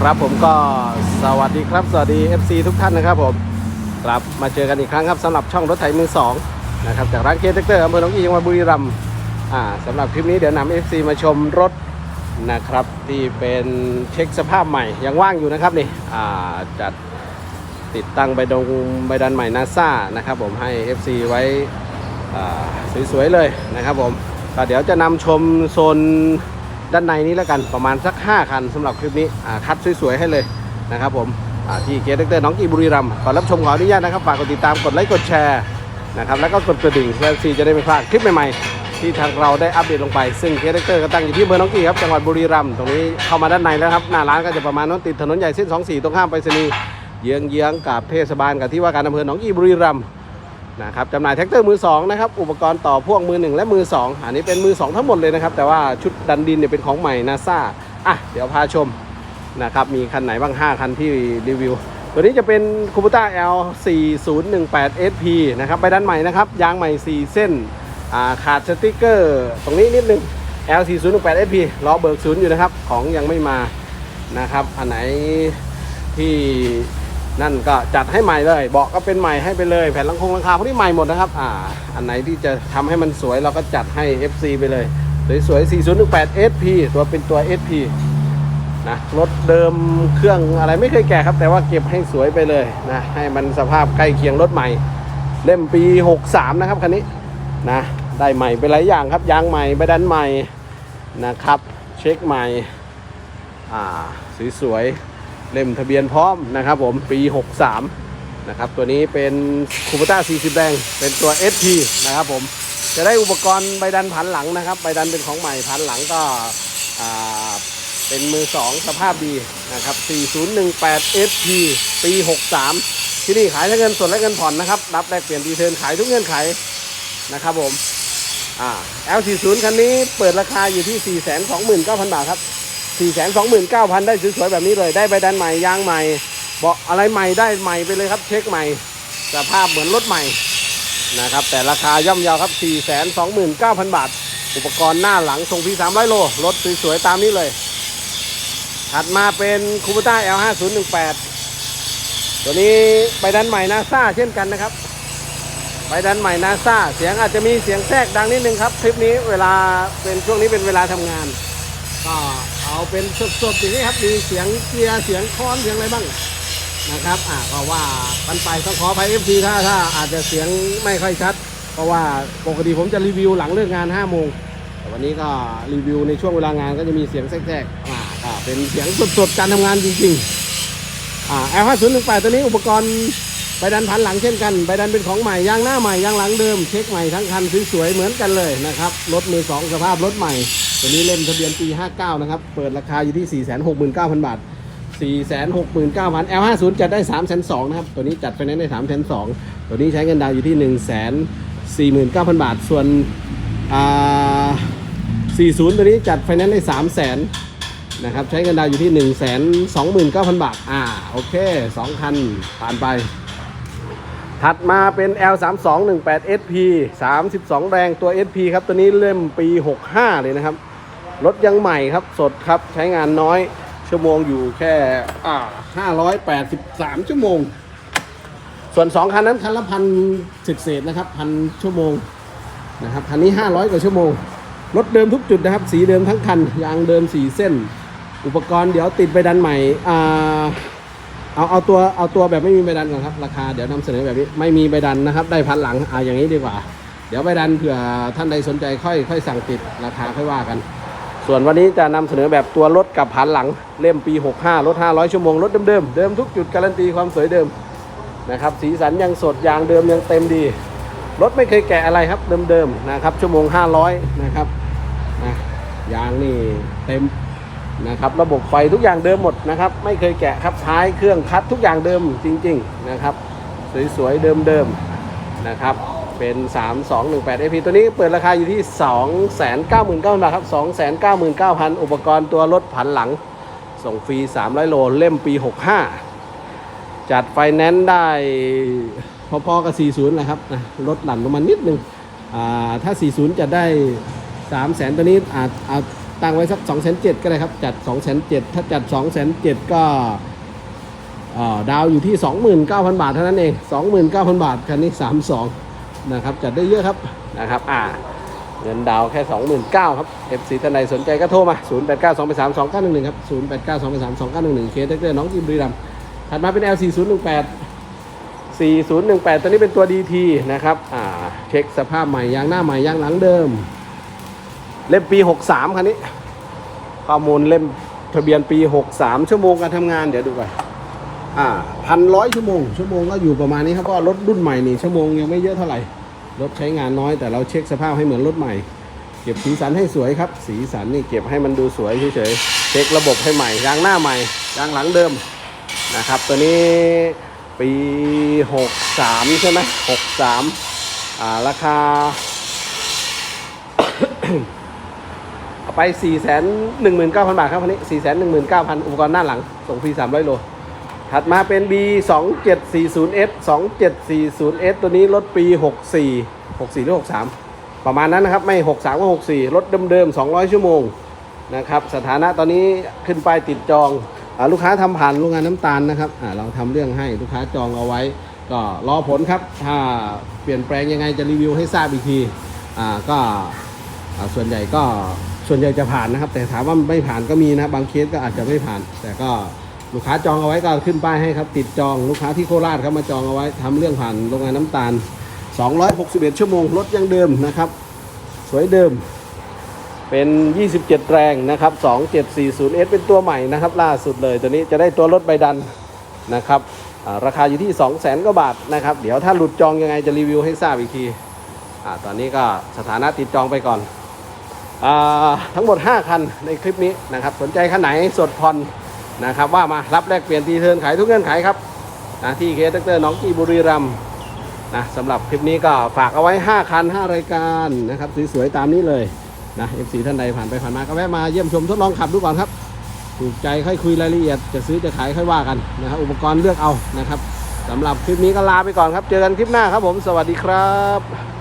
ครับผมก็สวัสดีครับ สวัสดี FC ทุกท่านนะครับผมครับมาเจอกันอีกครั้งครับสำหรับช่องรถไถมือสองนะครับจากร้านเคเทคเตอร์อำเภอหนองอีจังหวัดบุรีรัมย์อ่าสำหรับคลิปนี้เดี๋ยวนำ FC มาชมรถนะครับที่เป็นเช็คสภาพใหม่ยังว่างอยู่นะครับนี่อ่าจัดติดตั้งใบดงใบดันใหม่นาซานะครับผมให้ FC ไว้สวยๆเลยนะครับผมก็เดี๋ยวจะนำชมโซน ด้านในนี้แล้วกันประมาณสัก 5 คันสำหรับคลิปนี้คัดสวยๆให้เลยนะครับผมที่เกียร์เตอร์น้องกีบุรีรัมย์ก่อนรับชมขออนุญาตนะครับฝากกดติดตามกดไลค์กดแชร์นะครับแล้วก็กดกระดิ่งเพื่อซีจะได้ไม่พลาดคลิปใหม่ๆ ที่ทางเราได้อัปเดตลงไป ซึ่งเกียร์เตอร์ก็ตั้งอยู่ที่อำเภอน้องกีครับจังหวัดบุรีรัมย์ตรงนี้เข้ามาด้านในแล้วครับหน้าร้านก็จะประมาณนั้นติดถนนใหญ่เส้น 24 ตรงข้ามไปรษณีย์เยื้องๆกับเทศบาลกับที่ว่าการอำเภอหนองกีบุรีรัมย์ นะครับจำหน่ายแท็กเตอร์มือ2นะครับอุปกรณ์ต่อพ่วงมือ 1 และมือ 2 อันนี้เป็นมือ 2 ทั้งหมดเลยนะครับ แต่ว่าชุดดันดินเนี่ยเป็นของใหม่นาซาอะเดี๋ยวพาชมนะครับมีคันไหนบ้าง 5 คันที่รีวิว ตัวนี้จะเป็นคูปต้า L 4018 SP นะครับไปด้านใหม่นะครับยางใหม่ 4 เส้นาขาดสติกเกอร์ ตรงนี้นิดนึง L 4018 SP ล้อเบิกศูนย์อยู่นะครับของยังไม่มานะครับอันไหนที่ นั่นก็จัดให้ใหม่เลยเบาะก็เป็นใหม่ให้ไปเลย แผ่นลังคงลังคาพวกนี้ใหม่หมดนะครับอ่าอันไหนที่จะทำให้มันสวยเราก็จัดให้ FC ไปเลย สวยๆ4018 SP ตัวเป็นตัว SP นะรถเดิมเครื่องอะไรไม่เคยแก่ครับ แต่ว่าเก็บให้สวยไปเลยนะให้มันสภาพใกล้เคียงรถใหม่ เล่มปี 63 นะครับคันนี้นะได้ใหม่ไปหลายอย่างครับยางใหม่ใบดันใหม่นะครับ เช็คใหม่อ่าสวยๆ เล่มทะเบียนพร้อมนะครับผมปี 63 นะครับ ตัวนี้เป็นคูปต้า40 แดง เป็นตัว SP นะครับผมจะได้อุปกรณ์ใบดันผันหลังนะครับใบดันเป็นของใหม่ผันหลังก็เป็นมือ 2 สภาพดีนะครับ 4018 SP ปี 63 ที่นี่ขายทั้งเงินสดและเงินผ่อนนะครับ รับแลกเปลี่ยนดีเทิร์นขายทุกเงื่อนไขนะครับผมอ่า L40 คันนี้เปิดราคาอยู่ที่ 429,000 บาทครับ 429,000ได้สวยๆแบบนี้เลย ได้ใบดันใหม่ยางใหม่เบาะอะไรใหม่ได้ใหม่ไปเลยครับ เช็คใหม่สภาพเหมือนรถใหม่นะครับ แต่ราคาย่อมเยาวครับ 429,000 บาท อุปกรณ์หน้าหลังทรงพี300 โล รถสวยๆตามนี้เลย ถัดมาเป็นคูปต้า L5018 ตัวนี้ใบดันใหม่นาซาเช่นกันนะครับใบดันใหม่นาซาเสียงอาจจะมีเสียงแทรกดังนิดนึงครับ คลิปนี้เวลาเป็นช่วงนี้เป็นเวลาทำงานก็ เอาเป็นสดๆอย่างนี้ครับ มีเสียงเกียร์เสียงค้อนเสียงอะไรบ้างนะครับ อ่าก็ว่ากันไปต้องขออภัยเอฟซีถ้าถ้าอาจจะเสียงไม่ค่อยชัด เพราะว่าปกติผมจะรีวิวหลังเลิกงาน5โมงแต่วันนี้ก็รีวิวในช่วงเวลางานก็จะมีเสียงแทรกๆอ่าก็เป็นเสียงสดๆการทำงานจริงๆอ่า L5018 ตัวนี้อุปกรณ์ใบดันพันหลังเช่นกันใบดันเป็นของใหม่ยางหน้าใหม่ยางหลังเดิมเช็คใหม่ทั้งคันสวยๆเหมือนกันเลยนะครับรถมือสองสภาพรถใหม่ ตัวนี้เล่มทะเบียนปี 59 นะครับ เปิดราคาอยู่ที่ 469,000 บาท 469,000 L50 จัดได้ 3,200นะครับ ตัวนี้จัดไฟแนนได้ 3 2 0 0 0 ตัวนี้ใช้เงินดาวอยู่ที่ 149,000 บาท ส่วนอ่า40 ตัวนี้จัดไฟแนนซ์ได้ 3,000 0นะครับ ใช้เงินดาวอยู่ที่ 129,000 บาท อ่า โอเค 2 คันผ่านไป ถัดมาเป็น L3218 SP 32 แรงตัว SP ครับ ตัวนี้เล่มปี 65 เลยนะครับ รถยังใหม่ครับสดครับใช้งานน้อยชั่วโมงอยู่แค่ห้าร้อ่า583ชั่วโมง ส่วน2คันนั้นคันละพันเศษนะครับพันชั่วโมงนะครับคันนี้500กว่าชั่วโมง รถเดิมทุกจุดนะครับ สีเดิมทั้งคัน ยางเดิมสีเส้น อุปกรณ์เดี๋ยวติดไปดันใหม่อ่าเอาเอาตัวเอาตัวแบบไม่มีใบดันก่อนครับราคาเดี๋ยวนำเสนอแบบนี้ไม่มีใบดันนะครับ ได้พันหลังอ่าอย่างนี้ดีกว่า เดี๋ยวใบดันเผื่อท่านใดสนใจค่อยค่อยสั่งติดราคาค่อยว่ากัน ส่วนวันนี้จะนำเสนอแบบตัวรถกับพันหลังเล่มปี 65 รถ 500 ชั่วโมง รถเดิมๆเดิมทุกจุดการันตีความสวยเดิมนะครับสีสันยังสดยางเดิมยังเต็มดี รถไม่เคยแกะอะไรครับเดิมๆนะครับชั่วโมง 500 นะครับนะยางนี่เต็มนะครับระบบไฟทุกอย่างเดิมหมดนะครับ ไม่เคยแกะครับท้ายเครื่องคัดทุกอย่างเดิมจริง ๆ นะครับ สวยๆเดิมๆนะครับ เป็น 3218 AP ตัวนี้เปิดราคาอยู่ที่ 299,000บาทครับ 299,000 อุปกรณ์ตัวรถผันหลัง ส่งฟรี 300 โล เล่มปี 65 จัดไฟแนนซ์ได้พอๆกับ 40แหละครับนะลดหลั่นลงมานิดนึงอ่าถ้า 40 จะได้ 3 0 0แสนตัวนี้อาจอาจตั้งไว้สัก2องแสนเก็ได้ครับ จัด2องแสนเถ้าจัด2องแสนเก็ดาวอยู่ที่ 29,000 บาทเท่านั้นเอง 29,000 บาท คันนี้ 32 นะครับจัดได้เยอะครับนะครับอ่าเงินดาวแค่ 29,000ครับ FC ท่านใดสนใจก็โทรมา 0 8 9 2 8 3 2 9 1 1 ครับ 0 8 9 2 8 3 2 9 1 1 เคสเตอร์น้องจิมบุรีรัมถัดมาเป็น L 4 0 1 8 4018 ตัวนี้เป็นตัว DT นะครับอ่าเช็คสภาพใหม่ยางหน้าใหม่ยางหลังเดิม เล่มปี 63 คันนี้ ข้อมูลเล่มทะเบียนปี 63 ชั่วโมงการทำงานเดี๋ยวดูก่อน อ่าพันร้อยชั่วโมง ชั่วโมงก็อยู่ประมาณนี้ครับเพราะรถรุ่นใหม่นี่ชั่วโมงยังไม่เยอะเท่าไหร่ รถใช้งานน้อยแต่เราเช็คสภาพให้เหมือนรถใหม่ เก็บสีสันให้สวยครับ สีสันนี่เก็บให้มันดูสวยเฉยๆ เช็คระบบให้ใหม่ยางหน้าใหม่ยางหลังเดิมนะครับ ตัวนี้ปี 63 ใช่ไหม63อ่าราคาเอาไป 4 1 9 0 0 0 บาทครับคันนี้ 4 1 9 0 0 0 อุปกรณ์หน้าหลัง ส่งฟรี 300 โล ถัดมาเป็น B 2 7 4 0 S 2 7 4 0 S ตัวนี้รถปี 64 64หรือ63 ประมาณนั้นนะครับ ไม่ 63 ก็ 64 รถเดิมๆ 200 ชั่วโมงนะครับ สถานะตอนนี้ขึ้นไปติดจองอลูกค้าทำผ่านโรงงานน้ำตาลนะครับเราทำเรื่องให้ลูกค้าจองเอาไว้ ก็รอผลครับ ถ้าเปลี่ยนแปลงยังไงจะรีวิวให้ทราบอีกทีอ่าก็ส่วนใหญ่ก็ส่วนใหญ่จะผ่านนะครับ แต่ถามว่าไม่ผ่านก็มีนะบางเคสก็อาจจะไม่ผ่าน แต่ก็ ลูกค้าจองเอาไว้ก็ขึ้นป้ายให้ครับ ติดจองลูกค้าที่โคราชครับมาจองเอาไว้ทำเรื่องผ่านโรงงานน้ำตาล 261 ชั่วโมงรถยังเดิมนะครับ สวยเดิม เป็น 27 แรงนะครับ 2740S เป็นตัวใหม่นะครับ ล่าสุดเลยตัวนี้จะได้ตัวรถใบดันนะครับราคาอยู่ที่ 200,000กว่าบาทนะครับ เดี๋ยวถ้าหลุดจองยังไงจะรีวิวให้ทราบอีกทีอตอนนี้ก็สถานะติดจองไปก่อนอทั้งหมด 5 คันในคลิปนี้นะครับ สนใจคันไหนสดผ่อน นะครับว่ามารับแลกเปลี่ยนทีเทินขายทุกเงื่อนไขครับนะที่เคสเตอร์น้องกีบุรีรัมนะสำหรับคลิปนี้ก็ฝากเอาไว้ 5 คัน 5 รายการนะครับสวยๆตามนี้เลยนะ FC ท่านใดผ่านไปผ่านมาก็แวะมาเยี่ยมชมทดลองขับดูก่อนครับถูกใจค่อยคุยรายละเอียด จะซื้อจะขายค่อยว่ากันนะครับอุปกรณ์เลือกเอานะครับสำหรับคลิปนี้ก็ลาไปก่อนครับ เจอกันคลิปหน้าครับผม สวัสดีครับ